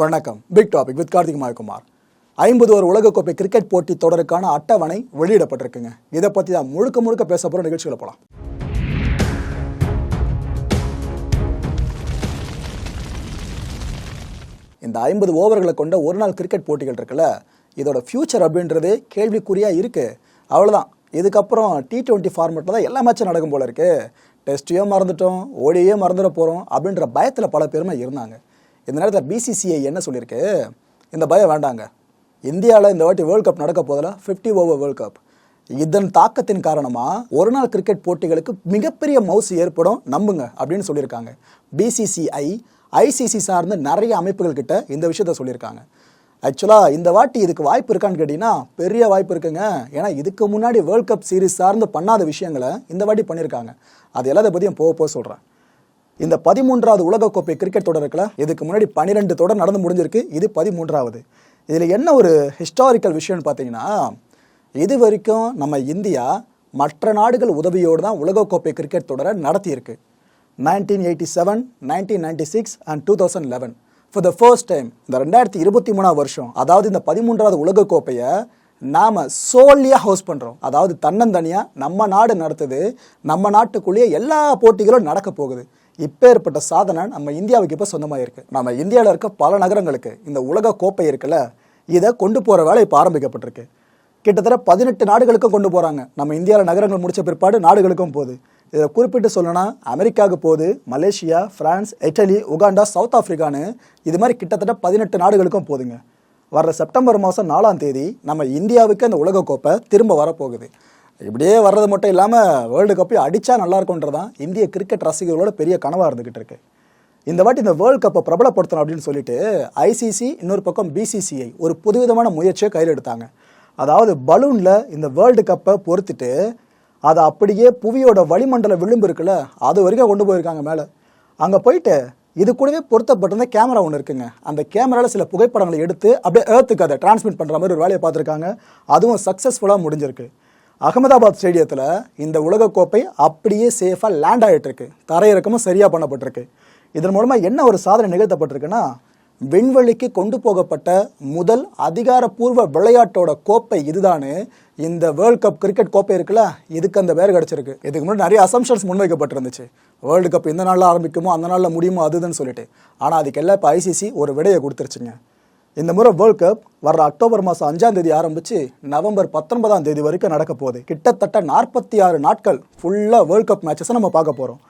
வணக்கம். Big topic with Karthik Mayakumar. ஐம்பது ஒரு உலகக்கோப்பை கிரிக்கெட் போட்டி தொடருக்கான அட்டவணை வெளியிடப்பட்டிருக்குங்க. இதை பற்றி தான் முழுக்க முழுக்க பேச போகிற நிகழ்ச்சிகளை போகலாம் இந்த ஐம்பது ஓவர்களை கொண்ட ஒரு நாள் கிரிக்கெட் போட்டிகள் இருக்குல்ல இதோட ஃபியூச்சர் அப்படின்றதே கேள்விக்குறியாக இருக்குது அவ்வளோதான் இதுக்கப்புறம் டி டுவெண்ட்டி ஃபார்மெட்டில் தான் எல்லா மேட்சும் நடக்கும் போல இருக்குது டெஸ்ட்டையும் மறந்துட்டோம் ஓடியே மறந்துட போகிறோம் அப்படின்ற பயத்தில் பல பேருமே இருந்தாங்க. இந்த நேரத்தில் பிசிசிஐ என்ன சொல்லியிருக்கு? இந்த பயம் வேண்டாங்க. இந்தியாவில் இந்த வாட்டி வேர்ல்ட் கப் நடக்க போதில் ஃபிஃப்டி ஓவர் வேர்ல்ட் கப் இதன் தாக்கத்தின் காரணமாக ஒரு நாள் கிரிக்கெட் போட்டிகளுக்கு மிகப்பெரிய மவுசு ஏற்படும் நம்புங்க அப்படின்னு சொல்லியிருக்காங்க. பிசிசிஐ ஐசிசி சார்ந்த நிறைய அமைப்புகள் கிட்ட இந்த விஷயத்த சொல்லியிருக்காங்க. ஆக்சுவலாக இந்த வாட்டி இதுக்கு வாய்ப்பு இருக்கான்னு கேட்டிங்கன்னா பெரிய வாய்ப்பு இருக்குங்க. ஏன்னா இதுக்கு முன்னாடி வேர்ல்ட் கப் சீரிஸ் சார்ந்து பண்ணாத விஷயங்களை இந்த வாட்டி பண்ணியிருக்காங்க. அது எல்லாத்த பற்றியும் போக போக சொல்கிறேன் இந்த பதிமூன்றாவது உலகக்கோப்பை கிரிக்கெட் தொடர் இருக்கல இதுக்கு முன்னாடி பன்னிரெண்டு தொடர் நடந்து முடிஞ்சிருக்கு. இது பதிமூன்றாவது. இதில் என்ன ஒரு ஹிஸ்டாரிக்கல் விஷயம்னு பார்த்தீங்கன்னா இது வரைக்கும் நம்ம இந்தியா மற்ற நாடுகள் உதவியோடு தான் உலகக்கோப்பை கிரிக்கெட் தொடரை நடத்தியிருக்கு. Nineteen eighty seven nineteen ninety six and two thousand eleven for the first time இந்த ரெண்டாயிரத்தி இருபத்தி மூணாவது வருஷம் அதாவது இந்த பதிமூன்றாவது உலகக்கோப்பையை நாம் சோல்லியாக ஹோஸ்ட் பண்ணுறோம் அதாவது தன்னந்தனியாக நம்ம நாடு நடத்துது நம்ம நாட்டுக்குள்ளேயே எல்லா போட்டிகளும் நடக்க போகுது. இப்போ ஏற்பட்ட சாதனை நம்ம இந்தியாவுக்கு இப்போ சொந்தமாக இருக்குது நம்ம இந்தியாவில் இருக்க பல நகரங்களுக்கு இந்த உலக கோப்பை இருக்குல்ல இதை கொண்டு போகிற வேலை இப்போ ஆரம்பிக்கப்பட்டிருக்கு. கிட்டத்தட்ட பதினெட்டு நாடுகளுக்கும் கொண்டு போகிறாங்க நம்ம இந்தியாவில் நகரங்கள் முடித்த பிற்பாடு நாடுகளுக்கும் போகுது. இதை குறிப்பிட்டு சொல்லணும்னா அமெரிக்காவுக்கு போகுது Malaysia France Italy Uganda South ஆஃப்ரிக்கான்னு இது மாதிரி கிட்டத்தட்ட பதினெட்டு நாடுகளுக்கும் போதுங்க வர்ற செப்டம்பர் மாதம் நாலாம் தேதி நம்ம இந்தியாவுக்கு அந்த உலகக்கோப்பை திரும்ப வரப்போகுது. இப்படியே வர்றது மட்டும் இல்லாமல் வேர்ல்டு கப்பையும் அடித்தா நல்லா தான் இந்திய கிரிக்கெட் ரசிகர்களோட பெரிய கனவாக இருந்துகிட்டு இருக்கு. இந்த வாட்டி இந்த வேர்ல்டு கப்பை பிரபலப்படுத்தணும் அப்படின்னு சொல்லிட்டு ஐசிசி இன்னொரு பக்கம் பிசிசிஐ ஒரு புதுவிதமான முயற்சியை கையில் எடுத்தாங்க. அதாவது பலூனில் இந்த வேர்ல்டு கப்பை பொறுத்துட்டு அதை அப்படியே புவியோட வளிமண்டல விளிம்பு இருக்குல்ல அது வரைக்கும் கொண்டு போயிருக்காங்க மேலே. அங்கே போயிட்டு இது கூடவே பொருத்தப்பட்டிருந்த கேமரா ஒன்று இருக்குங்க. அந்த கேமராவில் சில புகைப்படங்களை எடுத்து அப்படியே ஏர்த்துக்கு அதை டிரான்ஸ்மிட் பண்ணுற மாதிரி ஒரு வேலையை பார்த்துருக்காங்க. அதுவும் சக்ஸஸ்ஃபுல்லாக முடிஞ்சிருக்கு. அகமதாபாத் ஸ்டேடியத்தில் இந்த உலகக்கோப்பை அப்படியே சேஃபாக லேண்ட் ஆகிட்டுருக்கு தரையிறக்கமும் சரியாக பண்ணப்பட்டிருக்கு. இதன் மூலமாக என்ன ஒரு சாதனை நிகழ்த்தப்பட்டிருக்குன்னா விண்வெளிக்கு கொண்டு போகப்பட்ட முதல் அதிகாரப்பூர்வ விளையாட்டோட கோப்பை இதுதானு இந்த வேர்ல்ட் கப் கிரிக்கெட் கோப்பை இருக்குல்ல இதுக்கு அந்த பேர் கிடச்சிருக்கு. இதுக்கு முன்னாடி நிறைய அசம்ஷன்ஸ் முன்வைக்கப்பட்டிருந்துச்சு. வேர்ல்டு கப் இந்த நாளில் ஆரம்பிக்குமோ அந்த நாளில் முடியுமோ அதுதுன்னு சொல்லிட்டு. ஆனால் அதுக்கெல்லாம் இப்போ ஐசிசி ஒரு விடையை கொடுத்துருச்சுங்க. இந்த முறை வேர்ல்ட் கப் வர்ற அக்டோபர் மாதம் அஞ்சாம் தேதி ஆரம்பிச்சு நவம்பர் பத்தொன்பதாம் தேதி வரைக்கும் நடக்க போகுது. கிட்டத்தட்ட நாற்பத்தி ஆறு நாட்கள் ஃபுல்லாக வேர்ல்ட் கப் மேட்சஸை நம்ம பார்க்க போகிறோம்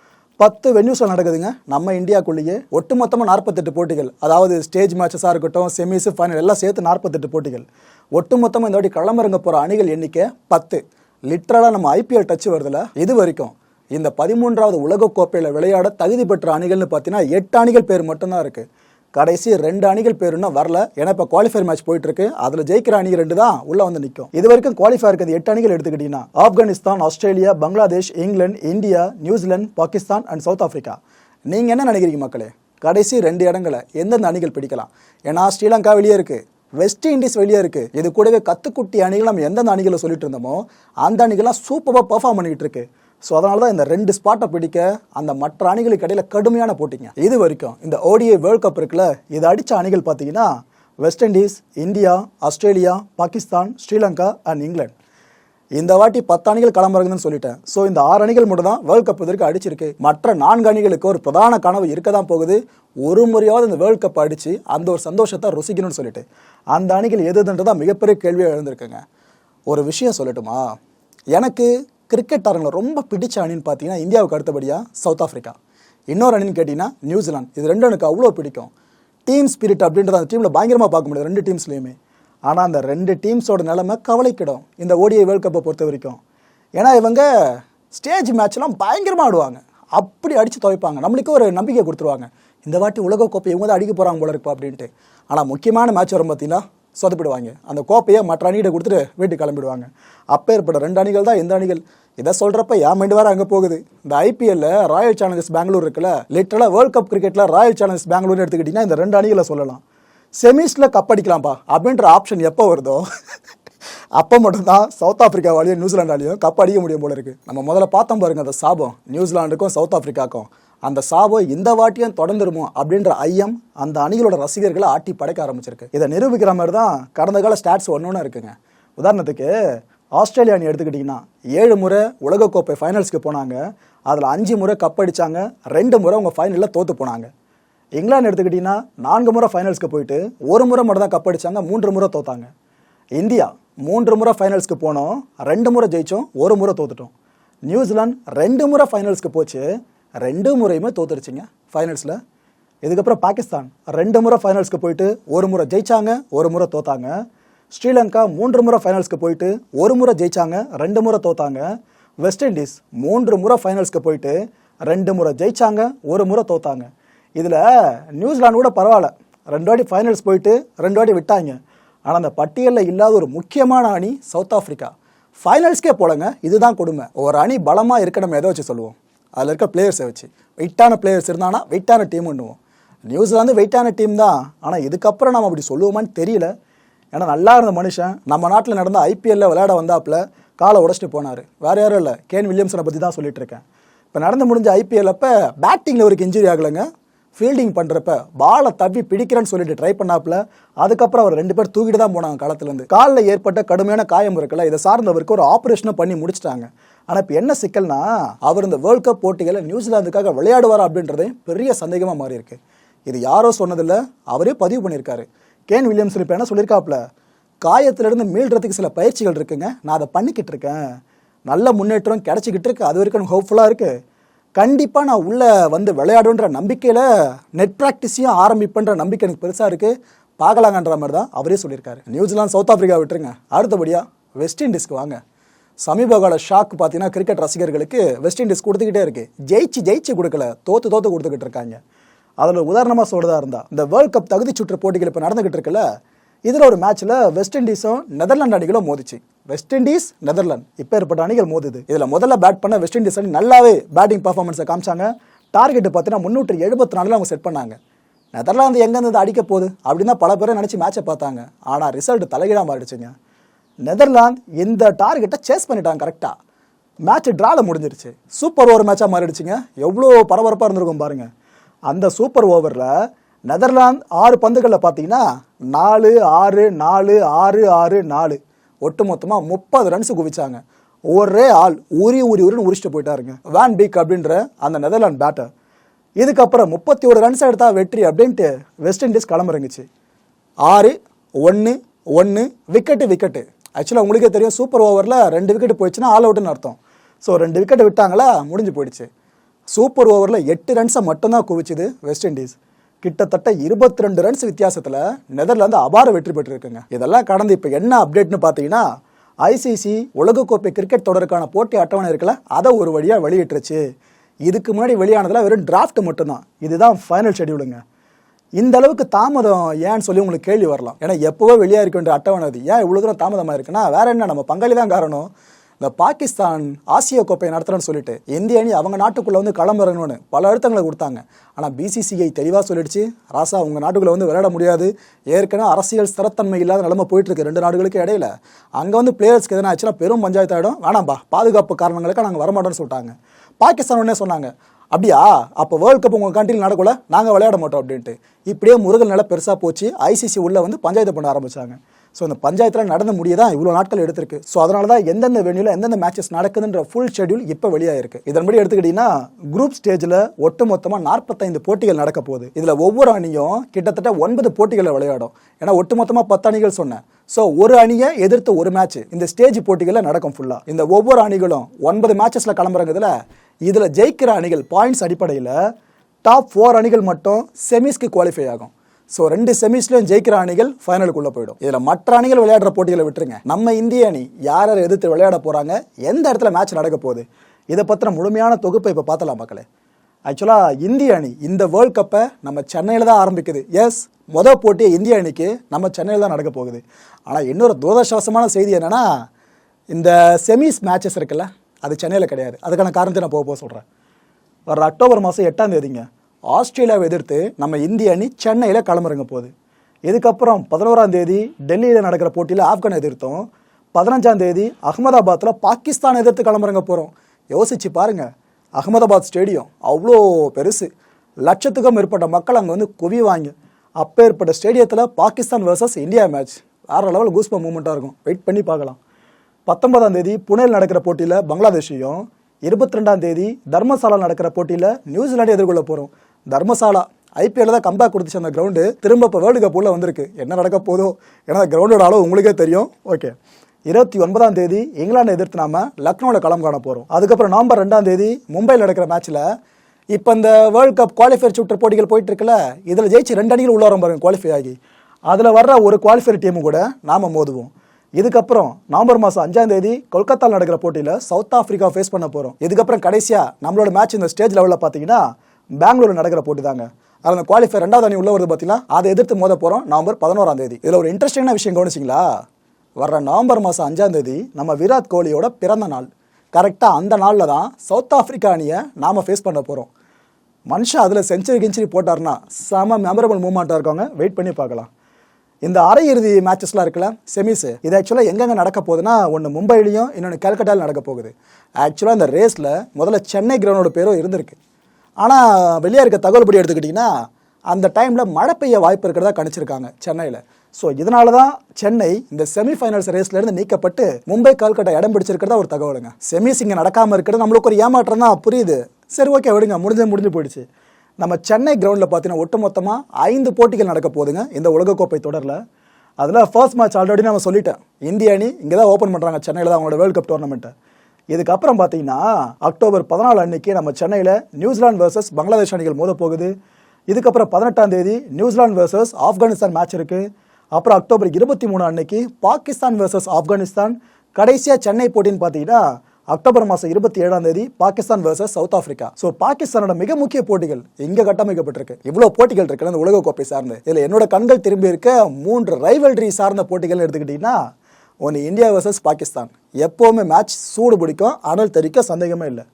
பத்து வென்யூஸில் நடக்குதுங்க. நம்ம இந்தியாக்குள்ளேயே ஒட்டுமொத்தமாக நாற்பத்தெட்டு போட்டிகள். அதாவது ஸ்டேஜ் மேட்சஸாக இருக்கட்டும் செமிஸ் ஃபைனல் எல்லாம் சேர்த்து நாற்பத்தெட்டு போட்டிகள். ஒட்டுமொத்தமாக இந்த வாட்டி களமிறங்க போகிற அணிகள் எண்ணிக்கை பத்து. லிட்ரலாக நம்ம ஐபிஎல் டச் வருதுல இது வரைக்கும் இந்த பதிமூன்றாவது உலகக்கோப்பையில் விளையாட தகுதி பெற்ற அணிகள்னு பார்த்தீங்கன்னா எட்டு அணிகள் பேர் மட்டும்தான் இருக்குது கடைசி ரெண்டு அணிகள் பேர் வரல. ஏன்னா இப்போ குவாலிஃபயர் மேட்ச் போயிட்டு இருக்கு அதில் ஜெயிக்கிற அணி ரெண்டு தான் உள்ள வந்து நிற்கும் இது வரைக்கும் குவாலிஃபை இருக்கிறது எட்டு அணிகள் எடுத்துக்கிட்டீங்கன்னா Afghanistan Australia Bangladesh England India New Zealand Pakistan and South Africa நீங்கள் என்ன நினைக்கிறீங்க மக்களே? கடைசி ரெண்டு இடங்களை எந்தெந்த அணிகள் பிடிக்கலாம்? ஏன்னா ஸ்ரீலங்கா வெளியே இருக்கு. வெஸ்ட் இண்டீஸ் வெளியே இருக்கு. இது கூடவே கத்துக்குட்டி அணிகள் நம்ம எந்தெந்த அணிகளை சொல்லிட்டு இருந்தோமோ அந்த அணிகள்லாம் சூப்பராக பர்ஃபார்ம் பண்ணிக்கிட்டு இருக்கு. ஸோ அதனால தான் இந்த ரெண்டு ஸ்பாட்டை பிடிக்க அந்த மற்ற அணிகளுக்கு இடையில கடுமையான போட்டிங்க. இது வரைக்கும் இந்த ஓடிஐ வேர்ல்ட் கப் இருக்குல்ல இது அடித்த அணிகள் பார்த்தீங்கன்னா West Indies India Australia Pakistan Sri Lanka and England இந்த வாட்டி பத்து அணிகள் களமிறங்குதுன்னு சொல்லிட்டேன். ஸோ இந்த ஆறு அணிகள் மட்டும் தான் வேர்ல்ட் கப் இதற்கு அடிச்சிருக்கு. மற்ற நான்கு அணிகளுக்கு ஒரு பிரதான கனவு இருக்க தான் போகுது. ஒரு முறையாவது இந்த வேர்ல்ட் கப் அடித்து அந்த ஒரு சந்தோஷத்தை ருசிக்கணும்னு சொல்லிட்டு. அந்த அணிகள் எதுன்றதான் மிகப்பெரிய கேள்வியாக எழுந்திருக்குங்க. ஒரு விஷயம் சொல்லட்டுமா? எனக்கு கிரிக்கெட் அரங்கில் ரொம்ப பிடிச்ச அணின்னு பார்த்தீங்கன்னா இந்தியாவுக்கு அடுத்தபடியாக சவுத் ஆஃப்ரிக்கா. இன்னொரு அணின்னு கேட்டிங்கன்னா நியூசிலாந்து. இது ரெண்டு எனக்கு அவ்வளோ பிடிக்கும். டீம் ஸ்பிரிட் அப்படின்றத அந்த டீமில் பயங்கரமாக பார்க்க முடியாது ரெண்டு டீம்ஸ்லையுமே. ஆனால் அந்த ரெண்டு டீம்ஸோட நிலைமை கவலைக்கிடும் இந்த ஓடிஐ வேர்ல்ட் கப்பை பொறுத்த வரைக்கும். ஏன்னா இவங்க ஸ்டேஜ் மேட்ச்லாம் பயங்கரமாக ஆடுவாங்க. அப்படி அடித்து துவைப்பாங்க நம்மளுக்கு ஒரு நம்பிக்கை கொடுத்துருவாங்க. இந்த வாட்டி உலக இவங்க தான் அடிக்க போகிறாங்க போல இருப்பா அப்படின்ட்டு. ஆனால் முக்கியமான மேட்ச் வரும் பார்த்தீங்கன்னா சொதப்பிடுவாங்க. அந்த கோப்பையை மற்ற அணிகிட்ட கொடுத்துட்டு வீட்டுக்கு கிளம்பிடுவாங்க. அப்போ ஏற்பட்ட ரெண்டு அணிகள் தான் எந்த அணிகள். இதை சொல்கிறப்ப என் மைண்டு வேறு அங்கே போகுது? இந்த ஐபிஎல்ல ராயல் சேலஞ்சர்ஸ் பெங்களூர் இருக்குல்ல லிட்டரலாக வேர்ல்ட் கப் கிரிக்கெட்டில் ராயல் சேலஞ்சர்ஸ் பெங்களூர்னு எடுத்துக்கிட்டிங்கன்னா இந்த ரெண்டு அணிகளை சொல்லலாம். செமிஸில் கப் அடிக்கலாம்ப்பா அப்படின்ற ஆப்ஷன் எப்போ வருதோ அப்போ மட்டும்தான் சவுத் ஆப்பிரிக்காவாலையும் நியூசிலாண்டாலையும் கப் அடிக்க முடியும் போல இருக்குது நம்ம முதல்ல பார்த்தோம் பாருங்க அந்த சாபம். நியூசிலாண்டுக்கும் சவுத் ஆஃப்ரிக்காக்கும் அந்த சாபம் இந்த வாட்டியும் தொடர்ந்துருமோ அப்படின்ற ஐயம் அந்த அணிகளோட ரசிகர்களை ஆட்டி படைக்க ஆரம்பிச்சிருக்கு. இதை நிரூபிக்கிற மாதிரி தான் கடந்த கால ஸ்டாட்ஸ் ஒன்று ஒன்று இருக்குங்க. உதாரணத்துக்கு ஆஸ்திரேலியா அணி எடுத்துக்கிட்டிங்கன்னா ஏழு முறை உலகக்கோப்பை ஃபைனல்ஸ்க்கு போனாங்க. அதில் அஞ்சு முறை கப் அடித்தாங்க ரெண்டு முறை அவங்க ஃபைனலில் தோற்று போனாங்க. இங்கிலாந்து எடுத்துக்கிட்டிங்கன்னா நான்கு முறை ஃபைனல்ஸ்க்கு போயிட்டு ஒரு முறை மட்டும் தான் கப் அடித்தாங்க மூன்று முறை தோத்தாங்க. இந்தியா மூன்று முறை ஃபைனல்ஸ்க்கு போனோம். ரெண்டு முறை ஜெயிச்சோம். ஒரு முறை தோத்துட்டோம். நியூசிலாந்து ரெண்டு முறை ஃபைனல்ஸ்க்கு போச்சு. ரெண்டு முறையுமே தோத்துருச்சிங்க ஃபைனல்ஸில் இதுக்கப்புறம் பாகிஸ்தான் ரெண்டு முறை ஃபைனல்ஸ்க்கு போயிட்டு ஒரு முறை ஜெயிச்சாங்க ஒரு முறை தோத்தாங்க. ஸ்ரீலங்கா மூன்று முறை ஃபைனல்ஸ்க்கு போயிட்டு ஒரு முறை ஜெயிச்சாங்க ரெண்டு முறை தோத்தாங்க. வெஸ்ட் இண்டீஸ் மூன்று முறை ஃபைனல்ஸ்க்கு போயிட்டு ரெண்டு முறை ஜெயிச்சாங்க ஒரு முறை தோத்தாங்க. இதில் நியூசிலாண்டு கூட பரவாயில்ல. ரெண்டு வாட்டி ஃபைனல்ஸ் போயிட்டு ரெண்டு வாட்டி விட்டாங்க. ஆனால் அந்த பட்டியலில் இல்லாத ஒரு முக்கியமான அணி சவுத் ஆஃப்ரிக்கா ஃபைனல்ஸ்க்கே போலங்க இதுதான் கொடுமை. ஒரு அணி பலமாக இருக்கணும் நம்ம எதை வச்சு சொல்லுவோம்? அதில் இருக்க பிளேயர்ஸை வச்சு. வெயிட்டான பிளேயர்ஸ் இருந்தானா வெயிட்டான டீம்னுவோம் நியூசிலாந்து வெயிட்டான டீம் தான். ஆனால் இதுக்கப்புறம் நம்ம அப்படி சொல்லுவோமான்னு தெரியல. ஏன்னா நல்லா இருந்த மனுஷன் நம்ம நாட்டில் நடந்த ஐபிஎல்ல விளையாட வந்தாப்புல காலை உடச்சிட்டு போனார். வேறு யாரும் இல்லை. கேன் வில்லியம்ஸனை பற்றி தான் சொல்லிட்டு இருக்கேன். இப்போ நடந்து முடிஞ்ச ஐபிஎல் அப்போ பேட்டிங்கில் அவருக்கு இன்ஜுரி ஆகலைங்க. ஃபீல்டிங் பண்ணுறப்ப பாலை தப்பி பிடிக்கிறேன்னு சொல்லிட்டு ட்ரை பண்ணாப்புல அதுக்கப்புறம் அவர் ரெண்டு பேர் தூக்கிட்டு தான் போனாங்க களத்துலேருந்து. காலில் ஏற்பட்ட கடுமையான காயம் இருக்குல்ல இதை சார்ந்தவருக்கு ஒரு ஆப்ரேஷனை பண்ணி முடிச்சிட்டாங்க. ஆனால் இப்போ என்ன சிக்கல்னா அவர் இந்த வேர்ல்ட் கப் போட்டிகளை நியூசிலாந்துக்காக விளையாடுவார் அப்படின்றதே பெரிய சந்தேகமாக மாறி இருக்கு இது யாரோ சொன்னதில்ல அவரே பதிவு பண்ணியிருக்காரு. கேன் வில்லியம்ஸ் இப்போ என்ன சொல்லியிருக்காப்ல காயத்திலிருந்து மீள்றதுக்கு சில பயிற்சிகள் இருக்குங்க. நான் அதை பண்ணிக்கிட்டு இருக்கேன். நல்ல முன்னேற்றம் கிடச்சிக்கிட்டு இருக்கு. அது வரைக்கும் எனக்கு ஹோப்ஃபுல்லாக இருக்குது கண்டிப்பாக நான் உள்ளே வந்து விளையாடுன்ற நம்பிக்கையில் நெட் ப்ராக்டிஸையும் ஆரம்பிப்பேன்ற நம்பிக்கை எனக்கு பெருசாக இருக்குது பார்க்கலாங்கன்ற மாதிரி தான் அவரே சொல்லியிருக்காரு. நியூசிலாந்து சவுத் ஆஃப்ரிக்கா விட்டுருங்க. அடுத்தபடியாக வெஸ்ட் இண்டீஸ்க்கு வாங்க. சமீப கால ஷாக் பார்த்தீங்கன்னா கிரிக்கெட் ரசிகர்களுக்கு வெஸ்ட் இண்டீஸ் கொடுத்துக்கிட்டே இருக்கு. ஜெயிச்சு ஜெயிச்சு கொடுக்கல. தோத்து தோத்து கொடுத்துக்கிட்டு இருக்காங்க. அதில் உதாரணமாக சொல்கிறதா இருந்தா இந்த வேர்ல்ட் கப் தகுதி சுற்று போட்டிகள் இப்போ நடந்துகிட்டு இருக்குல்ல இதில் ஒரு மேட்ச்சில் வெஸ்ட் இண்டீஸும் நெதர்லாந்து அணிகளும் மோதிச்சு. West Indies Netherlands. இப்போ ஏற்பட்ட அணிகள் மோதுது. இதில் முதல்ல பேட் பண்ண வெஸ்ட் இண்டீஸ் அணி நல்லாவே பேட்டிங் பர்ஃபார்மன்ஸை காமிச்சாங்க. டார்கெட்டு பார்த்தீங்கன்னா முந்நூற்றி எழுபத்தி நாலில் அவங்க செட் பண்ணாங்க. நெதர்லாந்து எங்கேருந்து அடிக்க போகுது? அப்படின்னு தான் பல பேரை நினச்சி மேட்சை பார்த்தாங்க. ஆனால் ரிசல்ட் தலைகீழாக மாறிடுச்சுங்க நெதர்லாந்து இந்த டார்கெட்டை சேஸ் பண்ணிட்டாங்க கரெக்டாக மேட்ச் ட்ராவில் முடிஞ்சிருச்சு. சூப்பர் ஓவர் மேட்சாக மாறிடுச்சுங்க. எவ்வளோ பரபரப்பாக இருந்திருக்கும் பாருங்கள் அந்த சூப்பர் ஓவரில் நெதர்லாந்து ஆறு பந்துகளில் பார்த்தீங்கன்னா நாலு ஆறு நாலு ஆறு ஆறு நாலு. ஒட்டு மொத்தமாக முப்பது ரன்ஸ் குவிச்சாங்க. ஒரே ஆள் உரி உரி உரின்னு உரிச்சிட்டு போயிட்டாருங்க. வேன் பீக் அப்படின்ற அந்த நெதர்லாந்து பேட்டர் இதுக்கப்புறம் முப்பத்தி ஒரு ரன்ஸ் எடுத்தால் வெற்றி அப்படின்ட்டு வெஸ்ட் இண்டீஸ் களமிறங்குச்சு. ஆறு ஒன்று ஒன்று விக்கெட்டு விக்கெட்டு ஆக்சுவலாக உங்களுக்கே தெரியும் சூப்பர் ஓவரில் ரெண்டு விக்கெட் போயிடுச்சுன்னா ஆல் அவுட்டுன்னு அர்த்தம். ஸோ ரெண்டு விக்கெட் விட்டாங்களா முடிஞ்சு போயிடுச்சு. சூப்பர் ஓவரில் எட்டு ரன்ஸை மட்டும்தான் குவிச்சுது வெஸ்ட் இண்டீஸ் கிட்டத்தட்ட இருபத்தி ரெண்டு ரன்ஸ் வித்தியாசத்தில் நெதர்லாந்து அபார வெற்றி பெற்றிருக்குங்க. இதெல்லாம் கடந்து இப்போ என்ன அப்டேட்னு பார்த்தீங்கன்னா ஐசிசி உலகக்கோப்பை கிரிக்கெட் தொடருக்கான போட்டி அட்டவணை இருக்குல்ல அதை ஒரு வழியாக வெளியிட்டுருச்சு. இதுக்கு முன்னாடி வெளியானதில் வெறும் டிராஃப்ட் மட்டும்தான். இதுதான் ஃபைனல் ஷெடியூலுங்க இந்த அளவுக்கு தாமதம் ஏன்னு சொல்லி உங்களுக்கு கேள்வி வரலாம். ஏன்னா எப்போவோ வெளியாக இருக்க வேண்டிய அட்டவணை அது. ஏன் இவ்வளோ தூரம் தாமதமாக இருக்குன்னா வேற என்ன நம்ம பங்காளி தான் காரணம். இந்த பாகிஸ்தான் ஆசிய கோப்பையை நடத்துறேன்னு சொல்லிட்டு இந்திய அணி அவங்க நாட்டுக்குள்ளே வந்து களமிறங்கணும்னு பல அழுத்தங்களை கொடுத்தாங்க. ஆனால் பிசிசிஐ தெளிவாக சொல்லிடுச்சு. ராசா உங்கள் நாட்டுக்குள்ளே வந்து விளையாட முடியாது. ஏற்கனவே அரசியல் ஸ்திரத்தன்மை இல்லாத நிலைமை போயிட்டு இருக்கு ரெண்டு நாடுகளுக்கு இடையில. அங்கே வந்து பிளேயர்ஸ்க்கு எதனா ஆச்சுன்னா பெரும் பஞ்சாயத்து ஆகிடும் வேணாம்பா பாதுகாப்பு காரணங்களுக்காக நாங்கள் வரமாட்டோம்னு சொல்லிட்டாங்க. பாகிஸ்தான் உடனே சொன்னாங்க. அப்படியா? அப்போ வேர்ல்டு கப் உங்கள் கண்ட்ரியில் நடக்கல நாங்கள் விளையாட மாட்டோம் அப்படின்ட்டு. இப்படியே முருகல் நிலை பெருசாக போச்சு ஐசிசி உள்ளே வந்து பஞ்சாயத்து பண்ண ஆரம்பிச்சாங்க. ஸோ அந்த பஞ்சாயத்தில் நடந்து முடியதான் இவ்வளோ நாட்கள் எடுத்திருக்கு. ஸோ அதனால தான் எந்தெந்த வென்யூவில் எந்தெந்த மேட்சஸ் நடக்குதுன்ற ஃபுல் ஷெட்யூல் இப்போ வெளியாயிருக்கு. இதன்படி எடுத்துக்கிட்டிங்கன்னா குரூப் ஸ்டேஜில் ஒட்டு மொத்தமாக நாற்பத்தைந்து போட்டிகள் நடக்க போகுது. இதில் ஒவ்வொரு அணியும் கிட்டத்தட்ட ஒன்பது போட்டிகளை விளையாடும். ஏன்னா ஒட்டு மொத்தமாக பத்து அணிகள் சொன்னேன். ஸோ ஒரு அணியை எதிர்த்து ஒரு மேட்ச் இந்த ஸ்டேஜ் போட்டிகளில் நடக்கும் ஃபுல்லாக இந்த ஒவ்வொரு அணிகளும் ஒன்பது மேட்சஸில் கிளம்புறதுல இதில் ஜெயிக்கிற அணிகள் பாயிண்ட்ஸ் அடிப்படையில் டாப் ஃபோர் அணிகள் மட்டும் செமிஸ்க்கு குவாலிஃபை ஆகும். ஸோ ரெண்டு செமிஸ்லையும் ஜெயிக்கிற அணிகள் ஃபைனலுக்குள்ளே போயிடும். இதில் மற்ற அணிகள் விளையாடுற போட்டிகளை விட்டுருங்க. நம்ம இந்திய அணி யார் யார் எதிர்த்து விளையாட போகிறாங்க எந்த இடத்துல மேட்ச் நடக்க போகுது இதை பற்றின முழுமையான தொகுப்பை இப்போ பார்த்தலாம் மக்களே. ஆக்சுவலாக இந்திய அணி இந்த வேர்ல்ட் கப்பை நம்ம சென்னையில் தான் ஆரம்பிக்குது. எஸ் மொதல் போட்டி இந்திய அணிக்கு நம்ம சென்னையில் தான் நடக்க போகுது. ஆனால் இன்னொரு துரதிருஷ்டவசமான செய்தி என்னென்னா இந்த செமிஸ் மேட்சஸ் இருக்குல்ல அது சென்னையில் கிடையாது. அதுக்கான காரணத்தை நான் போக போக சொல்கிறேன் வர அக்டோபர் மாதம் எட்டாம் தேதிங்க. ஆஸ்திரேலியாவை எதிர்த்து நம்ம இந்திய அணி சென்னையில் களமிறங்க போகுது. இதுக்கப்புறம் பதினோராம் தேதி டெல்லியில் நடக்கிற போட்டியில் ஆப்கான் எதிர்த்தோம் பதினஞ்சாம் தேதி அகமதாபாத்தில் பாகிஸ்தான் எதிர்த்து களமிறங்க போகிறோம் யோசிச்சு பாருங்க. அகமதாபாத் ஸ்டேடியம் அவ்வளோ பெருசு. லட்சத்துக்கும் மேற்பட்ட மக்கள் அங்கே வந்து குவிவாங்க அப்பேற்பட்ட ஸ்டேடியத்தில் பாகிஸ்தான் வர்சஸ் இந்தியா மேட்ச் வேறு லெவல் கூஸ்பா மூமெண்ட்டாக இருக்கும். வெயிட் பண்ணி பார்க்கலாம். பத்தொன்பதாம் தேதி புனேயில் நடக்கிற போட்டியில் பங்களாதேஷையும் இருபத்தி ரெண்டாம் தேதி தர்மசாலா நடக்கிற போட்டியில் நியூசிலாண்டை எதிர்கொள்ள போகிறோம் தர்மசாலா ஐபிஎல்ல தான் கம்பேக் கொடுத்துச்சு அந்த கிரவுண்டு திரும்ப இப்போ வேர்ல்டு கப் உள்ள வந்திருக்கு. என்ன நடக்க போதோ? ஏன்னா கிரவுண்டோட அளவு உங்களுக்கே தெரியும். ஓகே இருபத்தி ஒன்பதாம் தேதி இங்கிலாண்டை எதிர்த்து நாம லக்னோவில் களம் காண போகிறோம் அதுக்கப்புறம் நவம்பர் ரெண்டாம் தேதி மும்பையில் நடக்கிற மேட்ச்சில் இப்போ இந்த வேர்ல்ட் கப் குவாலிஃபயர் சுற்று போட்டிகள் போயிட்டு இருக்குல்ல இதில் ஜெயிச்சு ரெண்டு அணிகள் உள்ள வரும் பாருங்க குவாலிஃபை ஆகி. அதில் வர்ற ஒரு குவாலிஃபயர் டீமு கூட நாம மோதுவோம். இதுக்கப்புறம் நவம்பர் மாதம் அஞ்சாம் தேதி கொல்கத்தாவில் நடக்கிற போட்டியில் சவுத் ஆப்பிரிக்கா ஃபேஸ் பண்ண போகிறோம் இதுக்கப்புறம் கடைசியாக நம்மளோட மேட்ச் இந்த ஸ்டேஜ் லெவலில் பார்த்தீங்கன்னா பெங்களூர் நடக்கிற போட்டி தாங்க அதில் அந்த குவாலிஃபை ரெண்டாவது அணி உள்ள வருது பார்த்தீங்கன்னா அதை எதிர்த்து மோத போகிறோம் நவம்பர் பதினோராம் தேதி. இதில் ஒரு இன்ட்ரெஸ்டிங்கான விஷயம் கவனிச்சிங்களா? வர்ற நவம்பர் மாதம் அஞ்சாம் தேதி நம்ம விராட் கோலியோட பிறந்த நாள். கரெக்டாக அந்த நாளில் தான் சவுத் ஆப்பிரிக்கா அணியை நாம் ஃபேஸ் பண்ண போகிறோம் மனுஷன் அதில் செஞ்சுரி கிஞ்சுரி போட்டார்னா செம மெமரபிள் மூமெண்ட்டாக இருக்கவங்க வெயிட் பண்ணி பார்க்கலாம். இந்த அரையிறுதி மேட்சஸ்லாம் இருக்குல்ல செமிஸ் இது ஆக்சுவலாக எங்கெங்கே நடக்க போகுதுன்னா ஒன்று மும்பையிலையும் இன்னொன்று கல்கட்டாவில் நடக்க போகுது. ஆக்சுவலாக இந்த ரேஸில் முதல்ல சென்னை கிரௌண்டோட பேரும் இருந்திருக்கு. ஆனால் வெளியே இருக்க தகவல் படி எடுத்துக்கிட்டிங்கன்னா அந்த டைமில் மழை பெய்ய வாய்ப்பு இருக்கிறதா கணிச்சிருக்காங்க சென்னையில். ஸோ இதனால தான் சென்னை இந்த செமிஃபைனல்ஸ் ரேஸ்லேருந்து நீக்கப்பட்டு மும்பை கல்கட்டா இடம் பிடிச்சிருக்கிறதா ஒரு தகவலுங்க. செமிஸ் இங்கே நடக்காமல் இருக்கிறது நம்மளுக்கு ஒரு ஏமாற்றம் தான். புரியுது. சரி ஓகே விடுங்க. முடிஞ்சு முடிஞ்சு போயிடுச்சு. நம்ம சென்னை கிரவுண்டில் பார்த்தீங்கன்னா ஒட்டுமொத்தமாக ஐந்து போட்டிகள் நடக்க போகுதுங்க. இந்த உலகக்கோப்பை தொடரில். அதில் ஃபர்ஸ்ட் மேட்ச் ஆல்ரெடி நம்ம சொல்லிட்டேன். இந்திய அணி இங்கே தான் ஓப்பன் பண்ணுறாங்க சென்னையில் தான் அவங்களோட வேர்ல்டு கப் டோர்னமெண்ட்டை இதுக்கப்புறம் பார்த்தீங்கன்னா அக்டோபர் பதினாலு அன்னைக்கு நம்ம சென்னையில் நியூசிலாந்து வர்சஸ் பங்களாதேஷ் அணிகள் மோத போகுது. இதுக்கப்புறம் பதினெட்டாம் தேதி நியூசிலாந்து வர்சஸ் ஆப்கானிஸ்தான் மேட்ச் இருக்குது அப்புறம் அக்டோபர் இருபத்தி மூணு அன்னைக்கு பாகிஸ்தான் வர்சஸ் ஆப்கானிஸ்தான். கடைசியாக சென்னை போட்டின்னு பார்த்தீங்கன்னா அக்டோபர் மாதம் இருபத்தி ஏழாம் தேதி Pakistan versus South Africa so பாகிஸ்தானோட மிக முக்கிய போட்டிகள் இங்கே கட்டமைக்கப்பட்டிருக்கு? இவ்வளோ போட்டிகள் இருக்கு இந்த உலகக்கோப்பை சார்ந்து. இதில் என்னோட கண்கள் திரும்பி இருக்க மூன்று ரைவல்ரி சார்ந்த போட்டிகள் எடுத்துக்கிட்டிங்கன்னா ஒன்று இந்தியா வர்சஸ் பாகிஸ்தான். எப்போவுமே மேட்ச் சூடு பிடிக்கும் ஆனால் தெரிக்க சந்தேகமே இல்லை.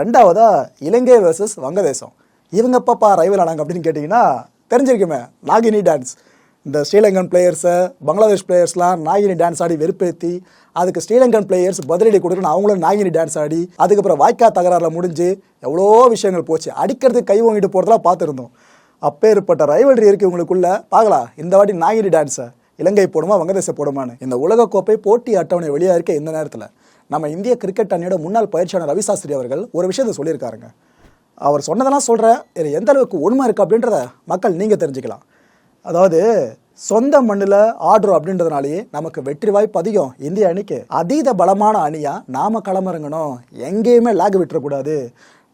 ரெண்டாவதா இலங்கை வர்சஸ் வங்கதேசம். இவங்க எப்பப்பா ரைவல் ஆனாங்க அப்படின்னு கேட்டிங்கன்னா தெரிஞ்சிருக்குமே நாகினி டான்ஸ் இந்த ஸ்ரீலங்கன் பிளேயர்ஸை பங்களாதேஷ் பிளேயர்ஸ்லாம் நாகினி டான்ஸ் ஆடி வெறுப்பேற்றி அதுக்கு ஸ்ரீலங்கன் பிளேயர்ஸ் பதிலடி கொடுக்கணும் அவங்களும் நாகினி டான்ஸ் ஆடி அதுக்கப்புறம் வாய்க்கா தகராறில் முடிஞ்சு எவ்வளோ விஷயங்கள் போச்சு. அடிக்கிறதுக்கு கை வாங்கிட்டு போகிறதெல்லாம் பார்த்துருந்தோம். அப்பேற்பட்ட ரைவல்ரி இருக்கு இவங்களுக்குள்ள. பார்க்கலாம் இந்த வாட்டி நாகினி டான்ஸை இலங்கை போடுமா வங்கதேச போடுமான்னு. இந்த உலகக்கோப்பை போட்டி அட்டவணை வெளியாக இருக்க இந்த நேரத்தில் நம்ம இந்திய கிரிக்கெட் அணியோட முன்னாள் பயிற்சியாளர் ரவி சாஸ்திரி அவர்கள் ஒரு விஷயத்தை சொல்லியிருக்காருங்க. அவர் சொன்னதெல்லாம் சொல்கிறேன் இது எந்த அளவுக்கு உண்மை இருக்குது அப்படின்றத மக்கள் நீங்கள் தெரிஞ்சுக்கலாம். அதாவது சொந்த மண்ணில் ஆடுறோம் அப்படின்றதுனாலேயே நமக்கு வெற்றி வாய்ப்பு அதிகம். இந்திய அணிக்கு அதீத பலமான அணியாக நாம களமிறங்கணும். எங்கேயுமே லேக் விட்டுறக்கூடாது.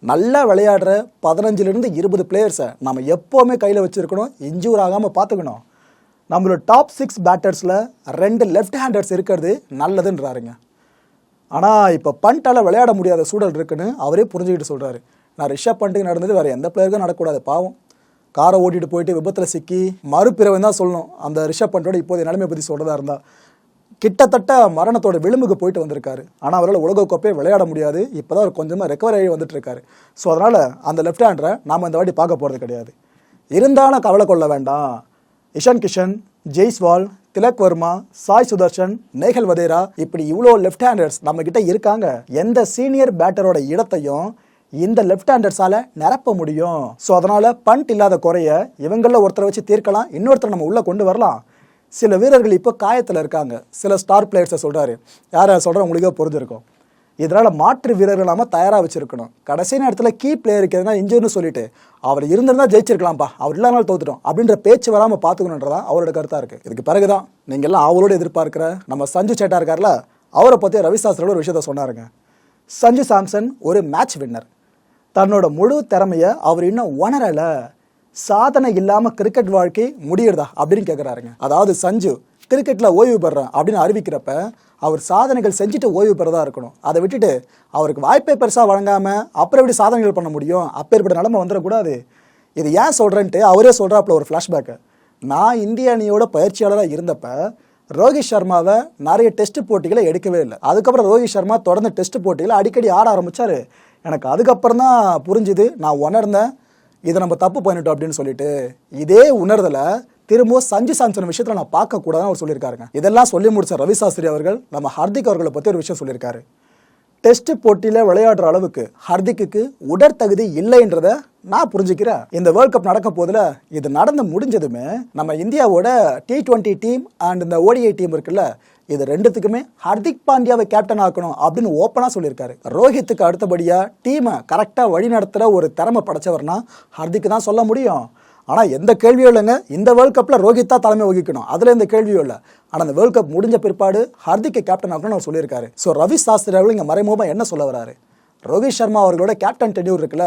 நல்லா விளையாடுற பதினஞ்சுலேருந்து இருபது பிளேயர்ஸை நம்ம எப்போவுமே கையில் வச்சுருக்கணும். இன்ஜூர் ஆகாமல் பார்த்துக்கணும் நம்மளோட டாப் சிக்ஸ் பேட்டர்ஸில் ரெண்டு லெஃப்ட் ஹேண்டர்ஸ் இருக்கிறது நல்லதுன்றாருங்க. ஆனால் இப்போ பண்ட்டால் விளையாட முடியாத சூழல் இருக்குன்னு அவரே புரிஞ்சுக்கிட்டு சொல்கிறாரு நான் ரிஷப் பண்ட்டுக்கு நடந்தது வேறு எந்த பிளேயருக்கும் நடக்கக்கூடாது பாவம். காரை ஓட்டிட்டு போயிட்டு விபத்தில் சிக்கி மறுபிறவை தான் சொல்லணும். அந்த ரிஷப் பண்டோட இப்போதைய நிலைமை பற்றி சொல்கிறதா இருந்தால் கிட்டத்தட்ட மரணத்தோட விளிம்புக்கு போயிட்டு வந்திருக்காரு. ஆனால் அவரால் உலகக்கோப்பையை விளையாட முடியாது. இப்போ தான் அவர் கொஞ்சமாக ரெக்கவர் ஆகி வந்துட்டு இருக்காரு ஸோ அதனால் அந்த லெஃப்ட் ஹேண்டரை நாம் இந்த வாட்டி பார்க்க போகிறது கிடையாது. இருந்தாலும் கவலை கொள்ள வேண்டாம். இஷான் கிஷன் ஜெய்ஸ்வால் திலக் வர்மா சாய் சுதர்ஷன் நேகல் வதேரா இப்படி இவ்வளோ லெஃப்ட் ஹேண்டர்ஸ் நம்ம கிட்ட இருக்காங்க. எந்த சீனியர் பேட்டரோட இடத்தையும் இந்த லெஃப்ட் ஹேண்டர்ஸால நிரப்ப முடியும். ஸோ அதனால பண்ட் இல்லாத குறைய இவங்கள ஒருத்தரை வச்சு தீர்க்கலாம் இன்னொருத்தரை நம்ம உள்ளே கொண்டு வரலாம். சில வீரர்கள் இப்போ காயத்தில் இருக்காங்க. சில ஸ்டார் பிளேயர்ஸை சொல்கிறாரு யார் சொல்கிற உங்களுக்கே புரிஞ்சிருக்கும். இதனால் மாற்று வீரர்கள் நாம தயாராக வச்சுருக்கணும். கடைசி நேரத்தில் கீ பிளேயர் இருக்கிறதுனா இன்ஜூர்னு சொல்லிட்டு அவர் இருந்திருந்தால் ஜெயிச்சிருக்கலாம்ப்பா அவர் இல்லாமல் தோத்துட்டோம் அப்படின்ற பேச்சு வராமல் பார்த்துக்கணுன்றதா அவரோட கருத்தாக இருக்குது இதுக்கு பிறகு தான் எல்லாம் அவரோட எதிர்பார்க்குற நம்ம சஞ்சு சேட்டா இருக்கார்ல அவரை பற்றி ரவி சாஸ்திரோட ஒரு விஷயத்த சொன்னாருங்க. சஞ்சு சாம்சன் ஒரு மேட்ச் வின்னர் தன்னோட முழு திறமையை அவர் இன்னும் உணரலை. சாதனை இல்லாமல் கிரிக்கெட் வாழ்க்கை முடியிறதா அப்படின்னு கேட்குறாருங்க அதாவது சஞ்சு கிரிக்கெட்டில் ஓய்வு பெறேன் அப்படின்னு அறிவிக்கிறப்ப அவர் சாதனைகள் செஞ்சுட்டு ஓய்வு பெறதா இருக்கணும். அதை விட்டுட்டு அவருக்கு வாய்ப்பை பெருசாக வழங்காமல் அப்புறம் எப்படி சாதனைகள் பண்ண முடியும்? அப்பேற்பட்ட நிலைமை வந்துடக்கூடாது. இது ஏன் சொல்கிறேன்ட்டு அவரே சொல்கிறாப்புல ஒரு ஃப்ளாஷ்பேக்கு நான் இந்திய அணியோட பயிற்சியாளராக இருந்தப்ப ரோஹித் சர்மாவை நிறைய டெஸ்ட் போட்டிகளை எடுக்கவே இல்லை. அதுக்கப்புறம் ரோஹித் சர்மா தொடர்ந்து டெஸ்ட் போட்டிகளை அடிக்கடி ஆட ஆரம்பிச்சாரு. எனக்கு அதுக்கப்புறம் தான் புரிஞ்சுது. நான் உணர்ந்தேன். இதை நம்ம தப்பு பண்ணிட்டோம் அப்படின்னு சொல்லிட்டு. இதே உணர்தலை திரும்பவும் சஞ்சு சாம்சன் விஷயத்தில் நான் பார்க்கக்கூடாதுன்னு அவர் சொல்லியிருக்காருங்க. இதெல்லாம் சொல்லி முடிச்ச ரவி சாஸ்திரி அவர்கள் நம்ம ஹர்திக் அவர்களை பற்றி ஒரு விஷயம் சொல்லியிருக்காரு. டெஸ்ட் போட்டியில் விளையாடுற அளவுக்கு ஹர்திக்கு உடற்தகுதி இல்லைன்றத நான் புரிஞ்சுக்கிறேன். இந்த வேர்ல்ட் கப் நடக்கும் போதில் இது நடந்து முடிஞ்சதுமே நம்ம இந்தியாவோட டி டுவெண்ட்டி டீம் அண்ட் இந்த ஓடிஐ டீம் இருக்குல்ல இது ரெண்டுத்துக்குமே ஹர்திக் பாண்டியாவை கேப்டன் ஆக்கணும் அப்படின்னு ஓப்பனாக சொல்லியிருக்காரு. ரோஹித்துக்கு அடுத்தபடியாக டீமை கரெக்டாக வழி நடத்துகிற ஒரு திறமை படைச்சவர்னா ஹர்திக் தான் சொல்ல முடியும். ஆனால் எந்த கேள்வியும் இல்லைங்க. இந்த வேர்ல்ட் கப்பில் ரோஹித் தான் தலைமை வகிக்கணும். அதில் எந்த கேள்வியும் இல்லை. ஆனால் அந்த வேர்ல்ட் கப் முடிஞ்ச பிற்பாடு ஹர்திக்கை கேப்டன் ஆகணும்னு அவர் சொல்லியிருக்காரு. ஸோ ரவி சாஸ்திரி அவர்கள் இங்கே மறைமுகமாக என்ன சொல்ல வராரு? ரோஹித் சர்மா அவர்களோட கேப்டன் டென்யூர் இருக்குல்ல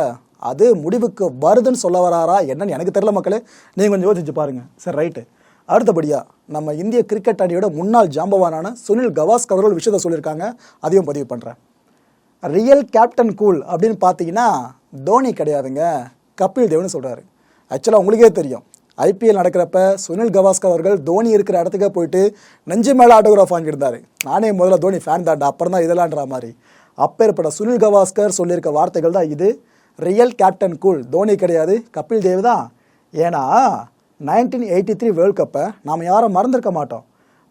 அது முடிவுக்கு வருதுன்னு சொல்ல வராரா என்னன்னு எனக்கு தெரியல மக்களே. நீங்கள் கொஞ்சம் யோசிச்சு பாருங்க. சரி ரைட்டு அடுத்தபடியாக நம்ம இந்திய கிரிக்கெட் அணியோட முன்னாள் ஜாம்பவானான சுனில் கவாஸ்கர் அவர்கள் ஒரு விஷயத்தை சொல்லியிருக்காங்க. அதையும் பதிவு பண்ணுறேன் ரியல் கேப்டன் கூல் அப்படின்னு பார்த்தீங்கன்னா தோனி கிடையாதுங்க. கபில் தேவ்னு சொல்கிறாரு ஆக்சுவலாக உங்களுக்கே தெரியும். ஐபிஎல் நடக்கிறப்ப சுனில் கவாஸ்கர் அவர்கள் தோனி இருக்கிற இடத்துக்கே போயிட்டு நெஞ்சு மேலே ஆட்டோகிராஃப் வாங்கியிருந்தாரு. நானே முதல்ல தோனி ஃபேன் தாண்டா அப்புறம் தான் இதெல்லாம்ன்ற மாதிரி. அப்பேற்பட்ட சுனில் கவாஸ்கர் சொல்லியிருக்க வார்த்தைகள் தான் இது. ரியல் கேப்டன் கூல் தோனி கிடையாது கபில் தேவ் தான். ஏன்னா நைன்டீன் எயிட்டி த்ரீ வேர்ல்ட் கப்பை நாம் யாரும் மறந்துருக்க மாட்டோம்.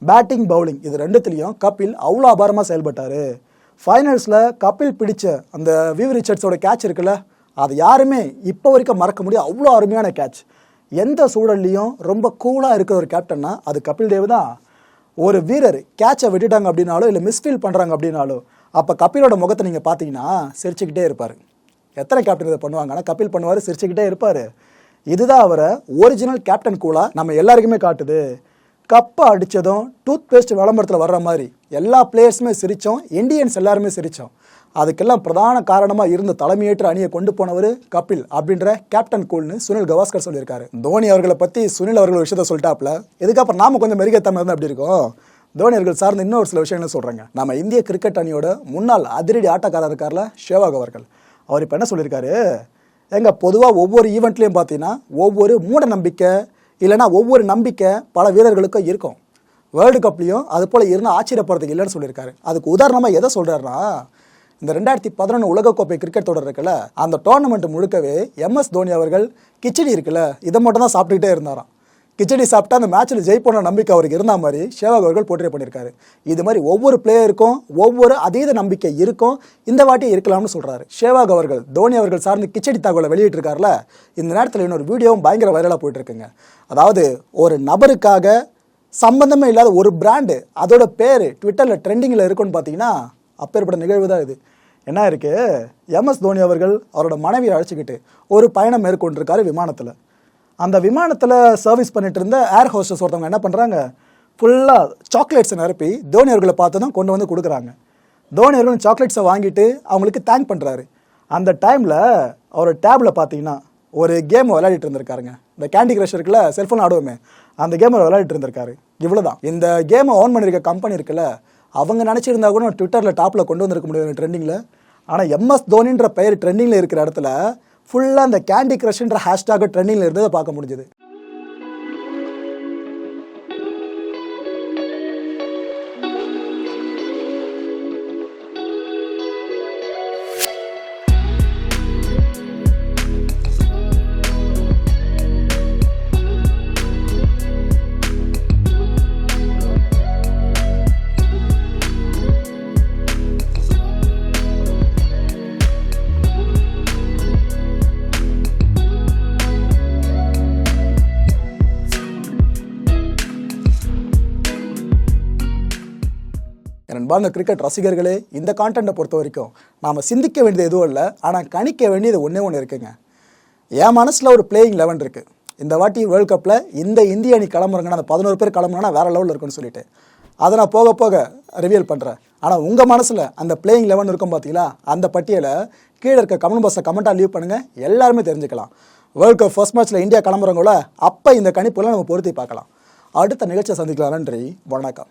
பேட்டிங் பவுலிங் இது ரெண்டுத்துலேயும் கபில் அவ்வளோ அபாரமாக செயல்பட்டார். ஃபைனல்ஸில் கபில் பிடிச்ச அந்த விவ் ரிச்சர்ட்ஸோட கேட்ச் இருக்குல்ல அது யாருமே இப்போ வரைக்கும் மறக்க முடியும் அவ்வளோ அருமையான கேட்ச் எந்த சூழல்லையும் ரொம்ப கூலாக இருக்கிற ஒரு கேப்டன்னா அது கபில் தேவ் தான். ஒரு வீரர் கேட்சை விட்டுட்டாங்க அப்படின்னாலோ இல்லை மிஸ்ஃபீல் பண்ணுறாங்க அப்படின்னாலோ அப்போ கபிலோட முகத்தை நீங்கள் பார்த்தீங்கன்னா சிரிச்சுக்கிட்டே இருப்பார். எத்தனை கேப்டன் இதை பண்ணுவாங்கன்னா கபில் பண்ணுவார் சிரிச்சுக்கிட்டே இருப்பார். இதுதான் அவரை ஒரிஜினல் கேப்டன் கூலாக நம்ம எல்லாருக்குமே காட்டுது. கப்பை அடித்ததும் டூத் பேஸ்ட் விளம்பரத்தில் வர்ற மாதிரி எல்லா பிளேயர்ஸுமே சிரித்தோம் இண்டியன்ஸ் எல்லாருமே சிரித்தோம் அதுக்கெல்லாம் பிரதான காரணமாக இருந்த தலைமையேற்ற அணியை கொண்டு போனவர் கபில் அப்படின்ற கேப்டன் கூல்னு சுனில் கவாஸ்கர் சொல்லியிருக்காரு. தோனி அவர்களை பற்றி சுனில் அவர்கள் விஷயத்த சொல்லிட்டாப்ல. இதுக்கப்புறம் நாம கொஞ்சம் மெருகத்தன்மை இருந்தால் அப்படி இருக்கும்? தோனி அவர்கள் சார்ந்த இன்னொரு சில விஷயங்கள் சொல்கிறாங்க நம்ம இந்திய கிரிக்கெட் அணியோட முன்னாள் அதிரடி ஆட்டக்காரர் இருக்கார்ல ஷேவாக் அவர்கள். அவர் இப்போ என்ன சொல்லியிருக்காரு? எங்க பொதுவாக ஒவ்வொரு ஈவெண்ட்லேயும் பார்த்தீங்கன்னா ஒவ்வொரு மூட நம்பிக்கை இல்லைன்னா ஒவ்வொரு நம்பிக்கை பல வீரர்களுக்கும் இருக்கும். வேர்ல்டு கப்லேயும் அது போல் இருந்தால் ஆச்சரியப்படுறதுக்கு இல்லைன்னு சொல்லியிருக்காரு. அதுக்கு உதாரணமாக எதை சொல்கிறாருன்னா இந்த ரெண்டாயிரத்தி பதினொன்று உலகக்கோப்பை கிரிக்கெட் தொடர் இருக்குல்ல அந்த டோர்னமெண்ட் முழுக்கவே எம்எஸ் தோனி அவர்கள் கிச்சடி இருக்குல்ல இதை மட்டும் தான் சாப்பிட்டுக்கிட்டே இருந்தாராம். கிச்சடி சாப்பிட்டா அந்த மேட்ச்சில் ஜெயிப்போன நம்பிக்கை அவருக்கு இருந்த மாதிரி ஷேவாக் அவர்கள் போற்றி பண்ணியிருக்காரு. இது மாதிரி ஒவ்வொரு பிளேயருக்கும் ஒவ்வொரு அதீத நம்பிக்கை இருக்கும். இந்த வாட்டி இருக்கலாம்னு சொல்கிறாரு ஷேவாக் அவர்கள் தோனி அவர்கள் சார்ந்து கிச்சடி தகவலை வெளியிட்டிருக்காருல இந்த நேரத்தில் இன்னொரு வீடியோவும் பயங்கர வைரலாக போயிட்டு இருக்குங்க அதாவது ஒரு நபருக்காக சம்பந்தமே இல்லாத ஒரு பிராண்டு அதோட பேர் ட்விட்டரில் ட்ரெண்டிங்கில் இருக்குன்னு பார்த்தீங்கன்னா அப்பேற்பட்ட நிகழ்வு தான் இது. என்ன இருக்கு? எம்எஸ் தோனி அவர்கள் அவரோட மனைவியை அழைச்சிக்கிட்டு ஒரு பயணம் மேற்கொண்டிருக்காரு விமானத்தில். அந்த விமானத்தில் சர்வீஸ் பண்ணிட்டு இருந்த ஏர் ஹோஸ்டஸ் ஒருத்தவங்க என்ன பண்ணுறாங்க ஃபுல்லாக சாக்லேட்ஸை நிரப்பி தோனி அவர்களை பார்த்ததும் கொண்டு வந்து கொடுக்குறாங்க. தோனி அவர்களும் சாக்லேட்ஸை வாங்கிட்டு அவங்களுக்கு தேங்க் பண்ணுறாரு அந்த டைமில் அவர் டேபில் பார்த்தீங்கன்னா ஒரு கேம் விளையாடிட்டு இருந்திருக்காருங்க. இந்த கேண்டி கிரஷ் இருக்குல்ல செல்ஃபோன் ஆடுவோமே அந்த கேமை விளையாடிட்டு இருந்திருக்காரு. இவ்வளோதான் இந்த கேமை ஆன் பண்ணியிருக்க கம்பெனி இருக்குல்ல அவங்க நினச்சிருந்தா கூட ட்விட்டரில் டாப்பில் கொண்டு வந்திருக்க முடியும் ட்ரெண்டிங்கில் ஆனால் எம்எஸ் தோனின்ற பெயர் ட்ரெண்டிங்கில் இருக்கிற இடத்துல ஃபுல்லாக அந்த கேண்டி கிரஷ்ன்ற ஹேஷ்டாக் ட்ரெண்டிங்கில் இருந்ததை பார்க்க முடிஞ்சுது. அன்பான கிரிக்கெட் ரசிகர்களே இந்த கான்டென்ட்டை பொறுத்த வரைக்கும் நாம் சிந்திக்க வேண்டியது எதுவும் இல்லை. ஆனால் கணிக்க வேண்டியது ஒன்றே ஒன்று இருக்குங்க. என் மனசில் ஒரு பிளேயிங் லெவன் இருக்குது இந்த வாட்டி வேர்ல்ட் கப்பில் இந்த இந்திய அணி கிளம்புறங்கன்னா அந்த பதினோரு பேர் கிளம்புனா வேறு லெவலில் இருக்குன்னு சொல்லிட்டு. அதை நான் போக போக ரிவியல் பண்ணுறேன் ஆனால் உங்கள் மனசில் அந்த பிளேயிங் லெவன் இருக்கும் பார்த்தீங்களா அந்த பட்டியலை கீழே இருக்க கமெண்ட் பாக்ஸை கமெண்ட்டாக லீவ் பண்ணுங்கள் எல்லாருமே தெரிஞ்சுக்கலாம். வேர்ல்ட் கப் ஃபர்ஸ்ட் மேட்ச்சில் இந்தியா கிளம்புறவங்கள அப்போ இந்த கணிப்புலாம் நம்ம பொருத்தி பார்க்கலாம். அடுத்த நிகழ்ச்சியை சந்திக்கலாம். நன்றி. வணக்கம்.